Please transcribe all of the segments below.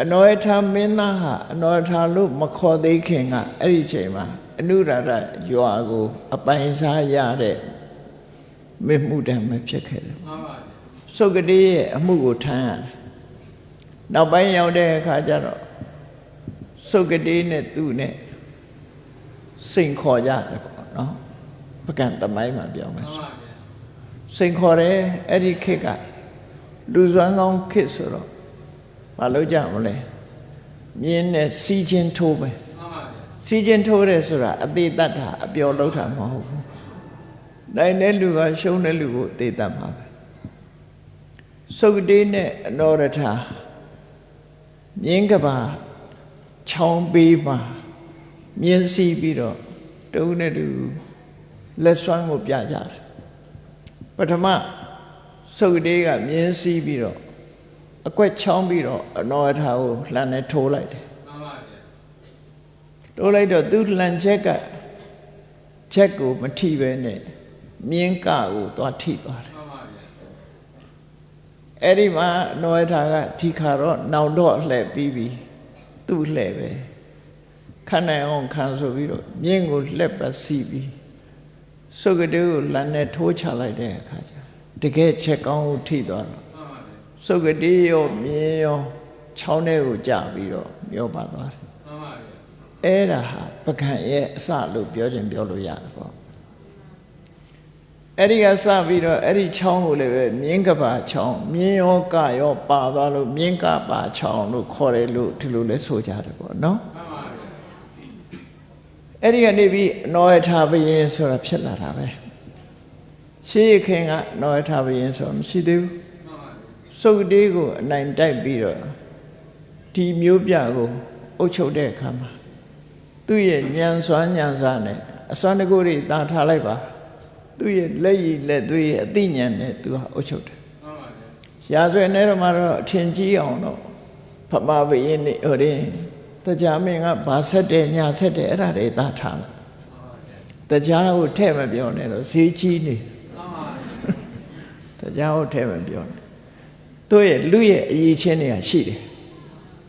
အနောယထာမင်းသားဟာအနောယထာလို့မခေါ်သေးခင်ကအဲ့ဒီချိန်မှာအနုရရရွာကို အပိုင်စားရတဲ့မေမှုတံမဖြစ်ခဲ့တယ်မှန်ပါဗျာစုကတိရဲ့အမှုကိုထမ်းရတယ်နောက်ပိုင်းရောက်တဲ့အခါကျတော့စုကတိနဲ့သူ့နဲ့စိန်ခေါ်ကြတယ်ပေါ့နော်ပကံသမိုင်းမှာပြောမယ်မှန်ဆိုပါဗျာစိန်ခေါ်တယ်အဲ့ဒီခေတ်ကလူစွမ်းကောင်းခေတ်ဆိုတော့ မလုပ်ကြမလဲမြင်းနဲ့စီးချင်းထိုးပဲမှန်ပါဗျာစီးချင်းထိုးတယ်ဆိုတာအသေးတတ်တာအပျော်လောက်တာမဟုတ်ဘူးနိုင်တဲ့လူကရှုံးတဲ့လူကိုအသေးတတ်မှာပဲစုတ်တေးနဲ့အနောရထာမြင်းကဘာချောင်းပေးမှာမြင်းစီးပြီးတော့တုံးနဲ့တူလက်ဆွမ်းကိုပြကြတယ်ပထမစုတ်တေးကမြင်းစီးပြီးတော့ အကွက်ချောင်းပြီးတော့အနောရထာကိုလှမ်းနဲ့ထိုးလိုက်တယ်မှန်ပါဗျာတိုးလိုက်တော့သူလှန်ချက်ကချက်ကိုမထိပဲနဲ့မြင်းကကိုသွားထိသွားတယ်မှန်ပါဗျာအဲ့ဒီမှာနောယထာကထိခါတော့နောင်တော့လှည့်ပြီးပြီသူ့လှည့်ပဲခဏအောင်ခံဆိုပြီးတော့မြင်းကိုလှက်ပတ်စီးပြီးစုကတေကိုလမ်းနဲ့ထိုးချလိုက်တဲ့အခါကျတကယ်ချက်ကောင်းကိုထိသွားတော့ မှန်ပါဗျာစုကတေရောမြင်းရောချောင်းထဲကိုကြပြီးတော့မျောပါသွားတယ်မှန်ပါဗျာအဲ့ဒါဟာပကံရဲ့အစလို့ပြောခြင်းပြောလို့ရတယ်ပေါ့အဲ့ဒီကစပြီးတော့အဲ့ဒီချောင်းကိုလည်းပဲမြင်းကပါချောင်းမြင်းရောကရောပါသွားလို့မြင်းကပါချောင်းလို့ခေါ်တယ်လို့ဒီလိုလဲဆိုကြတယ်ပေါ့နော်မှန်ပါဗျာအဲ့ဒီကနေပြီးအနောယထာဘယင်းဆိုတာဖြစ်လာတာပဲရှေးခင်ကအနောယထာဘယင်းဆိုတာမရှိသေးဘူးမှန်ပါဗျာ စုတ်တေးကိုအနိုင်တိုက်ပြီးတော့ဒီမျိုးပြကိုအုပ်ချုပ်တဲ့အခါမှာသူ့ရဲ့ညံစွမ်းညံစားနဲ့အစွမ်းတကူတွေတာထားလိုက်ပါသူ့ရဲ့လက်ရည်လက်သွေးရဲ့အသိဉာဏ်နဲ့သူဟာအုပ်ချုပ်တယ်မှန်ပါဗျာရာဇဝင်ထဲတော့မှတော့အထင်ကြီးအောင်တော့ဖမဘယင်းနေဟိုရင်တရားမင်းကဘာဆက်တယ်ညာဆက်တယ်အဲ့ဒါတွေတာထားလိုက်တရားကိုထဲ့မပြောနဲ့တော့ဈေးကြီးနေမှန်ပါဗျာတရားကိုထဲ့မပြောနဲ့ သူ့ရဲ့လူရဲ့အရေးချင်းတွေကရှိတယ်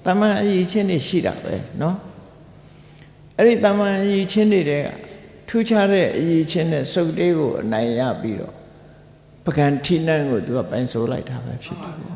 တမန်အရေးချင်းတွေရှိတာပဲเนาะအဲ့ဒီတမန်အရေးချင်းတွေတဲ့ကထူးခြားတဲ့အရေးချင်းနဲ့စုပ်တေးကိုအနိုင်ရပြီးတော့ပကံထိနှံကိုသူကပိုင်ဆိုးလိုက်တာပဲဖြစ်တယ်ပေါ့